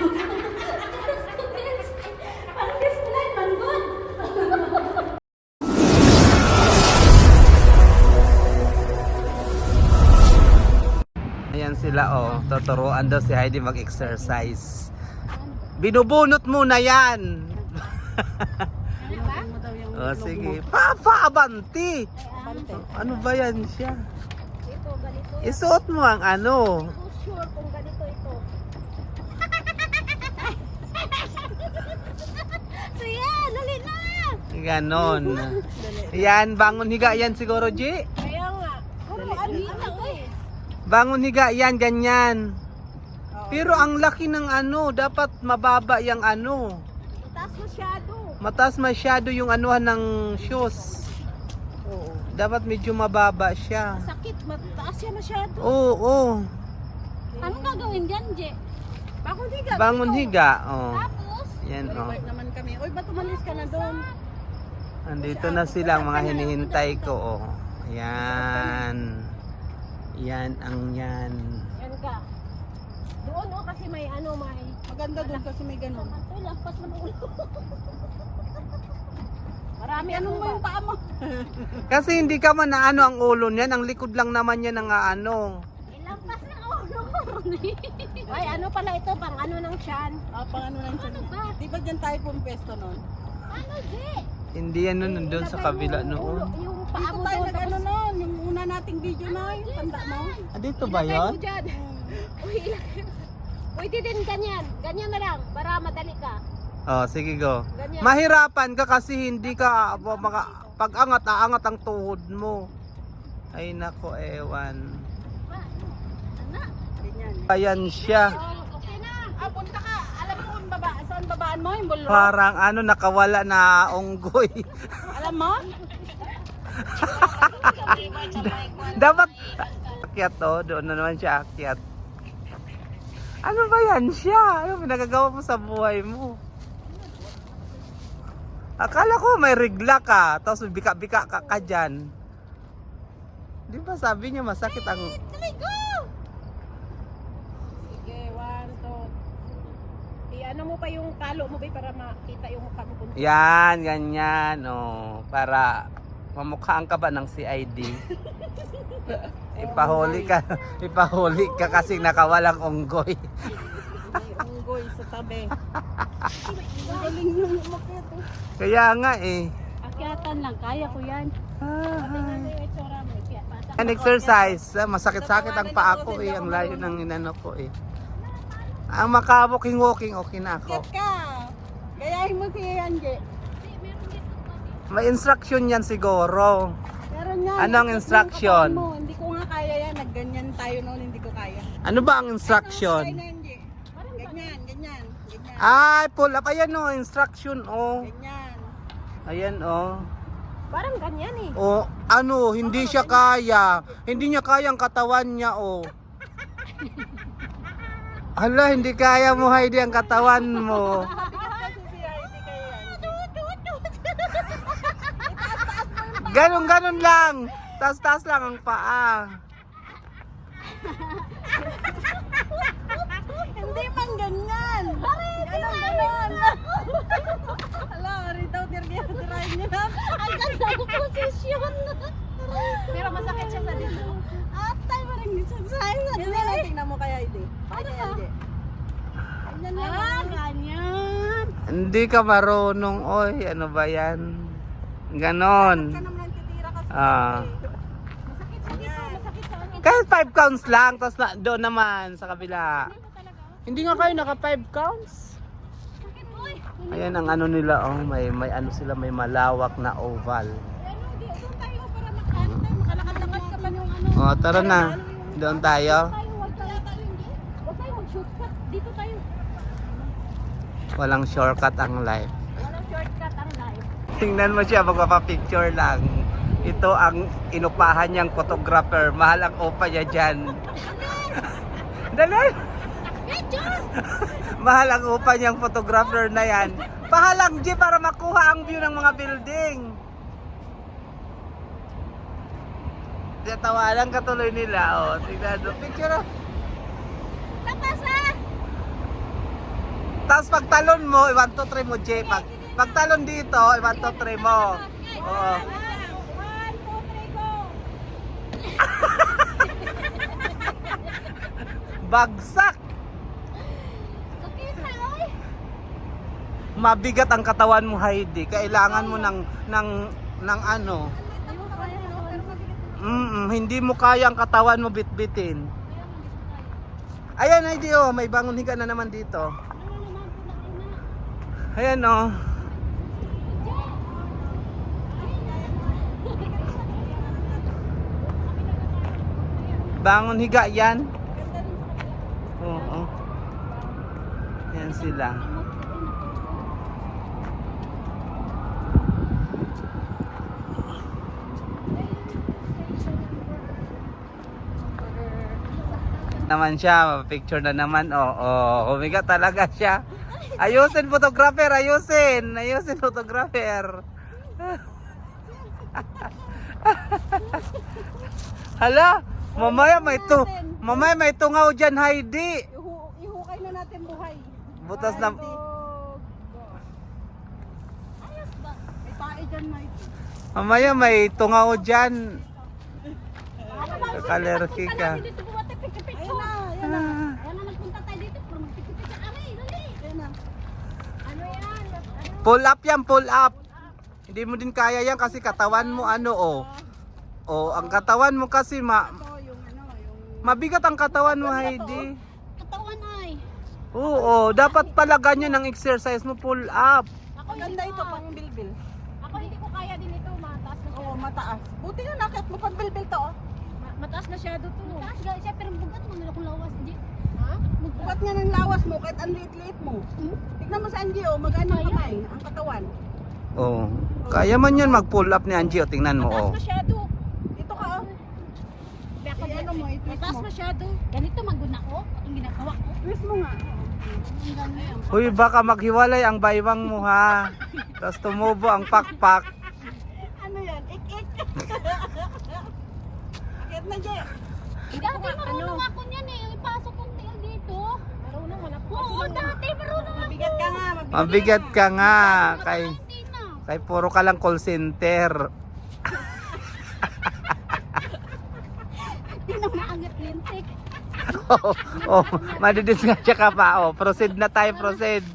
Ayan sila oh, tuturuan daw si Heidi mag-exercise. Binubunot mo na yan. oh, sige. Papa, abanti. Ano ba yan siya? Isuot mo ang ano. Ako sure kung ganito ito. so yan, dali na. Ganon. Yan, bangon higa yan siguro, G. Kaya nga. Pero ano eh. Bangon higa yan, ganyan. Pero ang laki ng ano, dapat mababa yung ano. Taas masyado. Mataas masyado yung anuhan ng shoes. Oo. Dapat medyo mababa siya. Sakit, mataas siya masyado. Oo, oo. Anong gagawin dyan, Je? Bangon higa. Bangon higa. Oh. Tapos, Yan, oh. Balik naman kami. Uy, ba't umalis ka na doon? Andito na sila ang mga hinihintay ko, oh. Yan. Yan ang yan. yan ka. Doon oh, kasi may ano, may... Maganda doon kasi may ganun. Ito, lampas mo ng ulo. Marami anong mo yung paa mo? Kasi hindi ka man na ano ang ulo niyan, ang likod lang naman yan ng ano. Ilampas ng ulo. Ay, ano pala ito, pang ano ng tiyan. Ah, pang ano lang siya. Ano ba? Di ba dyan tayo pumpesto noon? Ano, Je? Hindi nun, nandun sa kabila noon. yung paa Dito mo tayo doon. nag ano noon, yung una nating video na yun, tanda mo? Ah, dito ba mo dyan. Uy, ilagay. Pwede din ganyan. Ganyan na lang, para madali ka. Oh, sige go. Ganyan. Mahirapan ka kasi hindi ka ah, maka, pag angat aangat ang tuhod mo. Ay nako, ewan. Ana. Ganyan. Ayan siya. Oh, okay na. Ah, punta ka. Saan babaan mo? Yung bulro? Parang ano nakawala na unggoy. Alam mo? Dapat akyat to, doon na naman siya akyat. Ano ba yan siya? Ano pinagagawa mo sa buhay mo? Akala ko may regla ka, tapos bika-bika ka, ka dyan. Di ba sabi niya masakit ang... Tuloy, go! Sige, one, two. I-ano mo pa yung talo mo ba para makita yung mukha mo kung Yan, ganyan, oh, para mamukhaan ka ba ng CID? ipahuli ka, ipahuli ka kasi nakawalang unggoy. unggoy sa tabi. Galing yung umakyat oh. Kaya nga eh. Akyatan lang, kaya ko yan. Kaya, bata An exercise, ah, masakit-sakit ang paa ko eh, ang layo ng inano ko eh. Ang maka-walking-walking, okay na ako. Akyat ka. Gayahin mo si Anje. May instruction yan siguro. Meron nga. Anong mo instruction? yung mo. Hindi ko nga kaya yan. Nagganyan tayo noon. Hindi ko kaya. Ano ba ang instruction? na, Anje. Ganyan, ganyan. Ganyan. Ay, pull up. Ayan oh, instruction oh. Ganyan. Ayan oh. Parang ganyan eh. O ano, hindi siya kaya. Hindi niya kaya ang katawan niya, oh. Hala, hindi kaya mo, Heidi, ang katawan mo. Ganon, ganon lang. Taas-taas lang ang paa. Hindi man ganyan. Ganon, ganon. Hala, rito, tirdiya, tirahin niyo na. Ang ganda ng posisyon. Pero masakit siya sa dito. Nisagsahin na. Lang, tingnan mo kaya, Anje. Ganyan lang. Ah, ganyan. Hindi ka marunong, oy. Ano ba yan? Ganon. Ka naman titira kasi. Ah. Ano. Kahit 5 counts lang, tapos na, doon naman sa kabila. Hindi nga kayo naka 5 counts. Ayan ang ano nila, oh, may may ano sila, may malawak na oval. Ano, di, doon tayo para makaano tayo, makalakad-lakad ka pa yung ano. Oh, tara na. Doon tayo. Dito tayo. Walang shortcut ang life. Walang shortcut ang life. Tingnan mo siya, magpapapicture lang. Ito ang inupahan niyang photographer. Mahal ang opa niya dyan. Dali! Mahal ang upa niyang photographer na yan. Pahalang G para makuha ang view ng mga building. Tatawanan ka tuloy nila. Oh, tingnan mo. Picture. oh. Lapas ah! Tapos pag talon mo, i-1, 2, 3 mo, J. Pag, pag talon dito, i-1, 2, 3 mo. Oo. Go! Bagsak! Mabigat ang katawan mo, Heidi. Kailangan mo ng, ng, ng ano. Ayun, kaya no, pero mabigat. Mm, hindi mo kaya ang katawan mo bitbitin. Ayan, Heidi, oh. May bangon higa na naman dito. Ayan, oh. Bangon higa yan. Oo. Yan sila. Naman siya, picture na naman. Oo, oh, umiga talaga siya. Ayusin photographer, ayusin. Ayusin photographer. Hala, mamaya may tu mamaya may tungaw diyan, Heidi. Ihu ihukay na natin buhay. Butas na two, go. May dyan, Mike. mamaya may tungaw diyan. Kalerki Kalerki ka. Dito bumatik, pikipik Ayun ko. na, ayun na. Ah. Ayan na, nagpunta tayo dito. Pero magpikipik ka kami. Dali. Ayun na. Ano yan? Ano? Pull up yan, pull up. Hindi mo din kaya yan kasi katawan mo ano oh. Oh, ang katawan mo kasi ma ano, yung... mabigat ang katawan mo, Heidi. Katawan ay. Oo, dapat pala ganyan ang exercise mo, pull up. Ako ko. ito, pang bilbil. Ako hindi ko kaya din ito. Mataas na. Oo, mataas. Buti nga nakit mo pang bilbil to, oh. Mataas na siya to. Mataas ga siya pero bugat mo nila kung lawas. Di. Ha? Bukat nga ng lawas mo, kahit ang liit-liit mo. Tignan mo sa Angie, oh, magana ang kamay, ang katawan. Oo. Kaya man yan mag-pull up ni Angie, o tingnan mo, Mataas oh. masyado. Ito ka, oh. Baka Eh, ano mo, i-twist Mataas mo. masyado. Ganito maguna ko. Ang ginagawa ko. Twist mo nga. Uy, baka maghiwalay ang baywang mo, ha? Tapos tumubo ang pakpak. Ano yan? Ik-ik. Na, Jay. Dati Ano? marunong ako niyan eh. Ipasok kong tiil dito. Marunong wala po. Oo, dati marunong ako. Mabigat ka nga, mabigat. Mabigat ka nga. Kay, na. kay puro ka lang call center. Hindi na maangat lintik. oh, oh, madidisgrasya ka pa. Oh, proceed na tayo, proceed.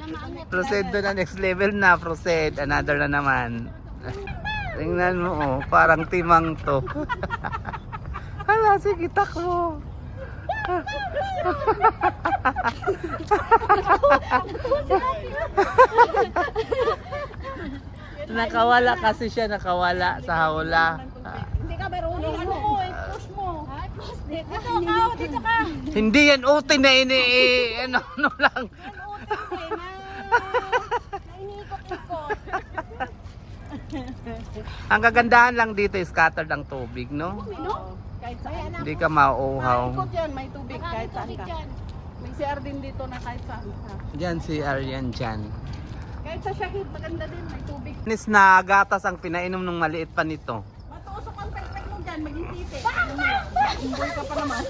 Na. Proceed to the next level na, proceed. Another na naman. Tingnan mo, oh, parang timang to. Hala, sige, takbo. nakawala kasi siya, nakawala sa hawla. Hindi ka marunong. Ano mo, i-push mo. Ay, boss, dito ka. Dito, ka. hindi yan uti na ini, eh, ano, ano lang. Nainiikot-ikot. Ang kagandahan lang dito is scattered ang tubig, no? Oo, Kahit saan. Hindi ka mauuhaw. Maikot yan, may tubig kahit saan ka. yan. May CR din dito na kahit saan ka. Diyan si Arian dyan. Kahit sa Shahid, maganda din, may tubig. Nis na gatas ang pinainom nung maliit pa nito. Matuusok ang pekpek mo dyan, maging titi. Umboy ka pa naman.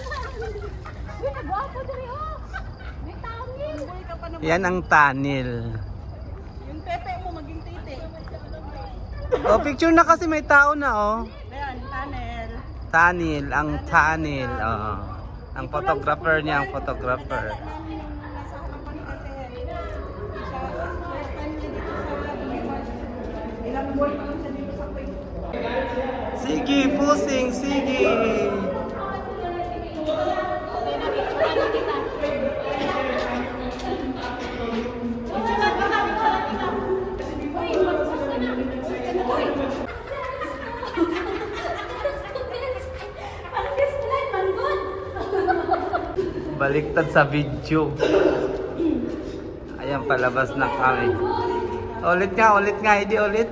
Uy, nagwapo diri oh. May tangin. Umboy ka pa naman. Yan ang tanil. Yung pepe mo, maging titi. O, picture na kasi may tao na, oh. Tanil, ang tanil. Oh. Ang photographer niya, ang photographer. Namin yung nasa Baliktad sa video. Ayan, palabas na kami. Ulit nga, ulit nga, hindi ulit.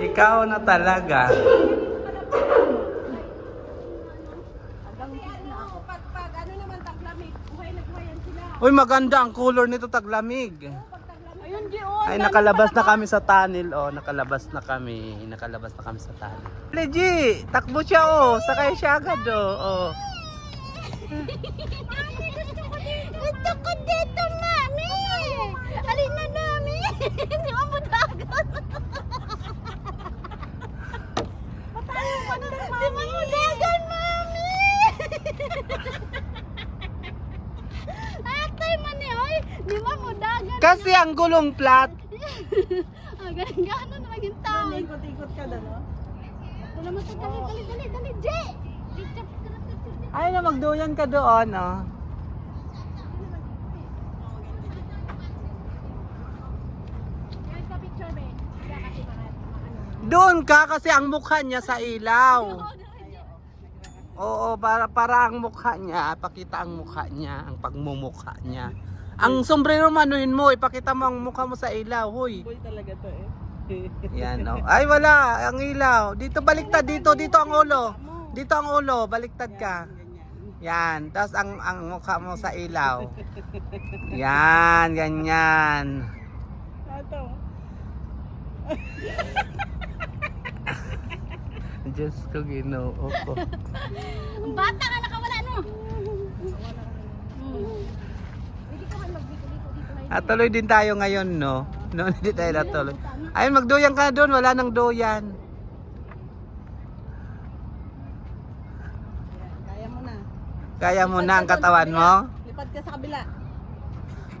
Ikaw na talaga. Hanggang na ako. Pag, pag ano naman taklamig, buhay na buhay yan sila. Uy, maganda ang color nito taglamig. Ayun, Gion. Ay, nakalabas na kami sa tunnel. Oh, nakalabas na kami. Nakalabas na kami sa tunnel. Legit! Takbo siya, oh. Sakay siya agad, oh. oh. Gusto ko dito, mami! Alin na nami! Di ba mo dagat? Di ba mo dagat, mami! Atay man ni oy! Di ba mo dagat? Kasi ang gulong flat. Ah, ganun gano'n naman yung tao. Ikot-ikot ka oh. Wala mo sa dali, dali, dali, dali, Jay! Ay, na magduyan ka doon, oh. Doon ka kasi ang mukha niya sa ilaw. Oo, para para ang mukha niya, pakita ang mukha niya, ang pagmumukha niya. Ang sombrero manuhin mo, ipakita mo ang mukha mo sa ilaw, hoy. Boy talaga to, eh. Yan, oh. Ay, wala, ang ilaw. Dito baliktad, dito, dito ang ulo. Dito ang ulo, baliktad ka. Yan, tapos ang ang mukha mo sa ilaw. Yan, ganyan. Ato. Diyos ko, ginoo ko. Ang bata ka nakawala, no? Pwede ka man magdito-dito dito na At tuloy din tayo ngayon, no? No, hindi tayo natuloy. Ayun, magduyan ka doon, wala nang duyan. Kaya mo na. Kaya mo na ang katawan mo. Lipad ka sa kabila.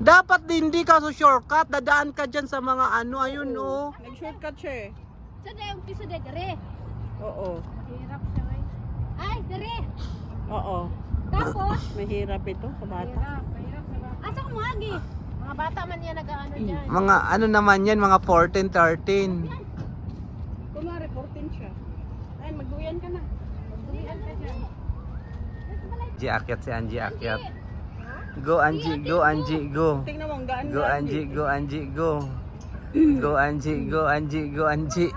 Dapat din hindi ka so shortcut, dadaan ka dyan sa mga ano, ayun, oh. Nag-shortcut siya, eh. Sa day, umpisa day, dere. Oo. Mahirap siya, ay. Ay, dere. Oo. Tapos, Mahirap ito sa bata. mahirap, mahirap sa bata. Asa ko magi? Mga bata man yan nag-ano dyan. Mga ano naman yan, mga 14, 13. Kunwari, 14 siya. Ay, magduyan ka na. Magduyan ka dyan. Angie, akyat si Angie, akyat. Go, Angie, go, Angie, go. Tingnan mo, gaan Go, Angie, go, Angie, go. Go, Angie, go, Angie, go, Angie.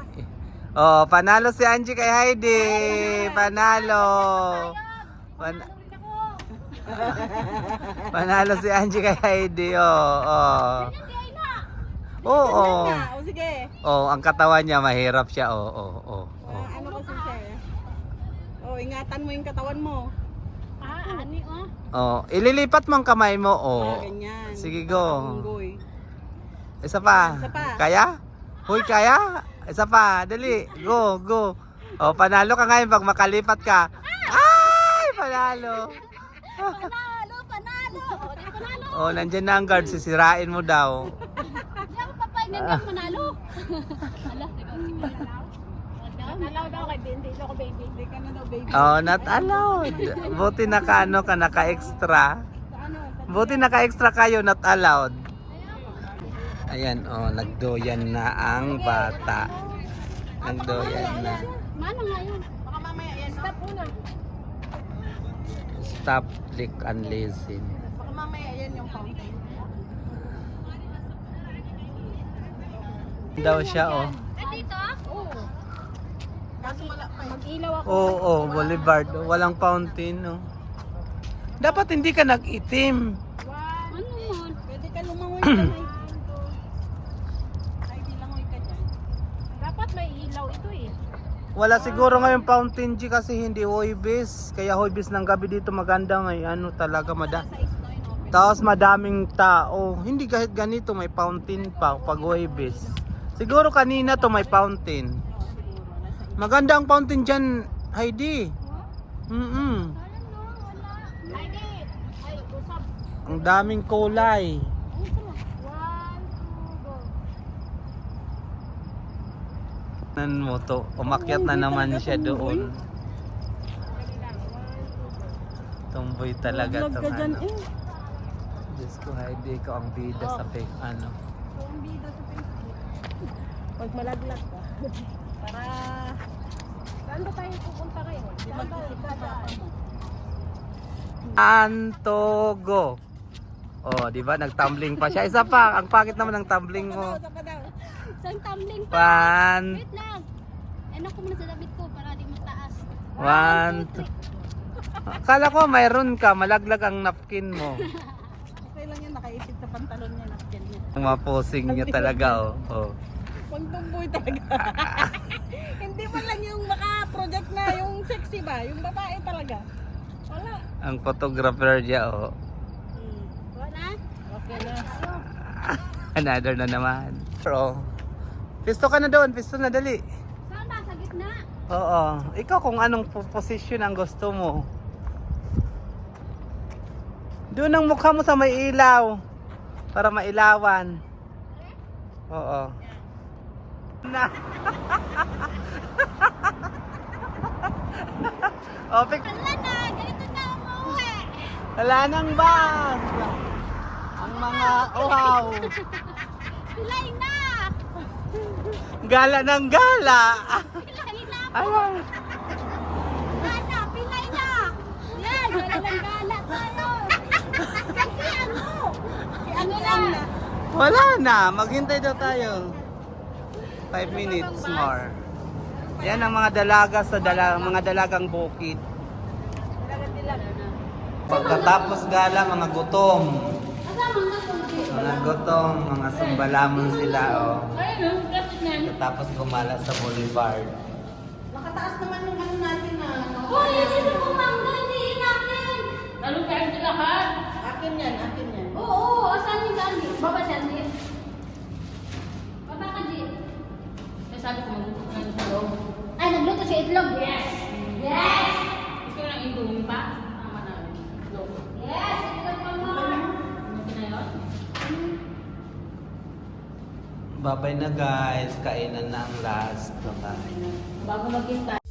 Oh, panalo si Angie kay Heidi. Panalo. Pan-. panalo si Angie kay Heidi. Oh, oh. Oo. Na, o sige. Oh, ang katawan niya mahirap siya. Oh, oh, oh. oh. Ah, ano kasi siya. Oh, ingatan mo yung katawan mo. Ah, ani oh. Oh, ililipat mo ang kamay mo. Ah, Oh. ganyan. Sige, go. Isa pa. Isa pa. Kaya? Hoy, kaya? Isa pa. Dali. Go, go. Oh, panalo ka ngayon pag makalipat ka. Ay, panalo. Panalo, panalo. O, di panalo. Oh, nandyan na ang guard. Sisirain mo daw. Di ako papayag na hindi manalo. Ala, di ba? Nalaw. Daw kay Hindi ako baby. Hindi ka na daw, baby. Oh, not allowed. Buti naka ano ka, ano? Sa Buti naka-extra kayo, not allowed. Ayan, oh, nagdoyan na ang bata. Nagdoyan na. Mano nga yun? Baka mamaya yan. Stop muna. Stop, click, and listen. Baka mamaya yan yung fountain. Daw siya, oh. Dito? Oo. Kaso wala pa. Mag-ilaw ako. Oo, oh, Boulevard. Walang fountain, no? Dapat hindi ka nag-itim. Ano man? Pwede ka lumangoy dyan. ay. Ay, di langoy ka dyan. Dapat may ilaw ito eh. Wala siguro ngayon fountain G kasi hindi hoybis. Kaya hoybis ng gabi dito maganda may ano talaga mada. Tapos madaming tao. Hindi kahit ganito may fountain pa pag hoybis. Siguro kanina to may fountain. Maganda ang fountain dyan, Heidi. Mm usap. Ang daming kulay. One, two, go. Nan mo to, umakyat na naman siya doon. Tumboy talaga Vlog to ano. eh. Diyos ko, Heidi, ikaw ang bida sa fake ano. So, ang bida sa Facebook. Pag malaglag ka. Para Saan ba tayo pupunta ngayon? di Saan ba? Antogo. Oh, di ba? Nagtumbling pa siya. Isa pa, ang pangit naman ng tumbling mo. Saan tumbling pa? One, Wait lang. Ano ko muna sa damit ko para di mataas. one, two, two. Akala ko mayroon ka, malaglag ang napkin mo. Okay lang yan, naka nakaisip sa pantalon niya, napkin niya. Ang mga posing niya talaga, oh. oh. Pang tomboy talaga. Hindi man lang yung maka-project na yung sexy ba, yung babae talaga. Wala. Ang photographer niya, oh. Hmm. Wala. Okay na. Another na naman. Pro. Pisto ka na doon, pisto na dali. Saan ba? Sa gitna. Oo. Ikaw kung anong po- position ang gusto mo. Doon ang mukha mo sa may ilaw. Para mailawan. Oo. Na. oh, pic- Wala na. Ganito na umuwi. Wala nang bag. Ang mga uhaw. Pilay na. Gala ng gala. Pilay na. Ay, Gala. Pilay na. Yan. Wala lang gala tayo. Kasi ano? Si ano na. wala na. Maghintay daw tayo. 5 minutes more. Yan ang mga dalaga sa dala, mga dalagang bukid. Pagkatapos gala, mga gutom. Kasama Mga gutom, mga sumbalamon sila, oh. Ayun, plastic na yan. Pagkatapos gumala sa boulevard. Nakataas naman yung ano natin na. Hoy, hindi mo mangga, hindi natin. Ano kain sila ha? Akin yan, akin yan. Oo, asan yung Gandhi? Baba si Andy. Baba ka, G. Kaya sabi ko magluto ka ng itlog. Ay, nagluto siya itlog. Yes! Yes! Babay na guys, kainan na ang last. Bye. Bago magkita.